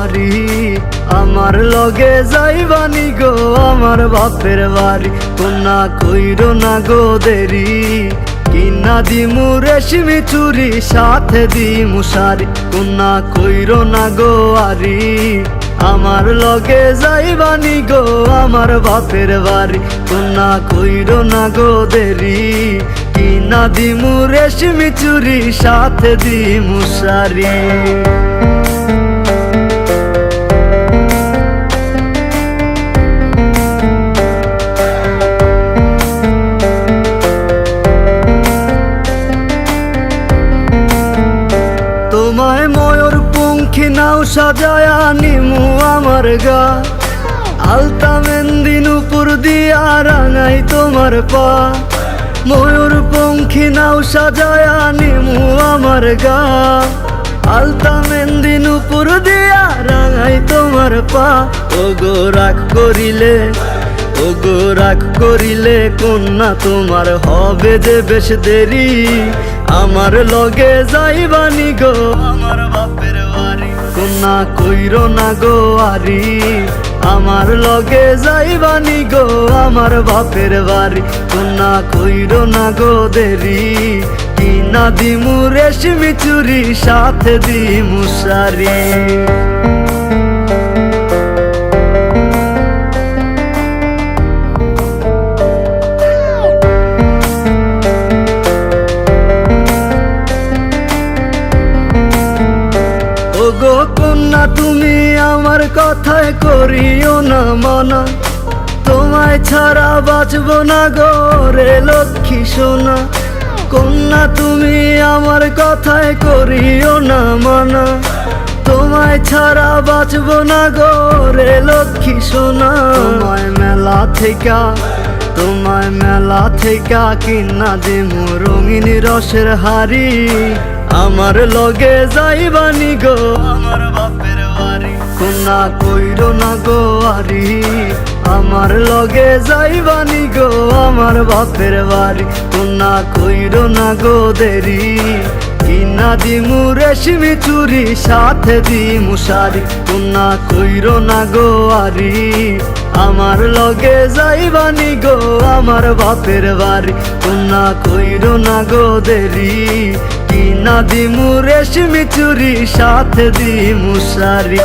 আরি, আমার লগে যাইবানি গো আমার বাপের বাড়ি। কন্যা কইরো না গো দেরি, কিনা দিমু রেশমি চুরি, সাথে দিমু শাড়ি। কন্যা কইরো না গো আরি, আমার লগে যাইবানি গো আমার বাপের বাড়ি। কন্যা কইরো না গো দেরি কিনা দিমু রেশমি চুরি, সাথে দিমু শাড়ি। তোমায় ময়ূর পঙ্খী নাও সাজায়া নিমু আমার গা। আলতা মেন্দি নুপুর দিয়া রাঙাই তোমার পা। ময়ূর পঙ্খী নাও সাজায়া নিমু আমার গা। আলতা মেন্দি নুপুর দিয়া রাঙাই তোমার পা। ও গো রাগ করিলে ও গো রাগ করিলে কন্যা তোমার হবে যে বেশ দেরি। আমার লগে যাইবানি গো, আমার বাপের বাড়ি। কন্যা কইরো না গো আরি। আমার লগে যাইবানি গো, আমার বাপের বাড়ি। কন্যা কইরো না গো দেরি, কিনা দিমু রেশমি চুরি, সাথে দিমু কন্যা তুমি আমার কথায় করিও না মানা। তোমায় ছাড়া বাঁচব না গো রে লক্ষ্মী সোনা। কন্যা, তুমি আমার কথায় করিও না মানা। তোমায় ছাড়া বাঁচব না গো রে লক্ষ্মী সোনা। তোমায় মেলা থেকে, তোমায় মেলা থেকে কিনা দিমু রঙিন রসের হাড়ি। আমার লগে যাইবানি গো। আমার বাপের বাড়ি। কোনা কইর না গো আরি। আমার লগে যাইবানি গো। আমার বাপের বাড়ি কোনা কইর না গো দেরি। কিনা দিমু রেশমি চুরি, সাথে দিমু শাড়ি। কন্যা কইর না গো আরি, আমার লগে যাইবানি গো আমার বাপের বাড়ি। কন্যা কইর না গো দেরি, কিনা দিমু রেশমি চুরি, সাথে দিমু শাড়ি।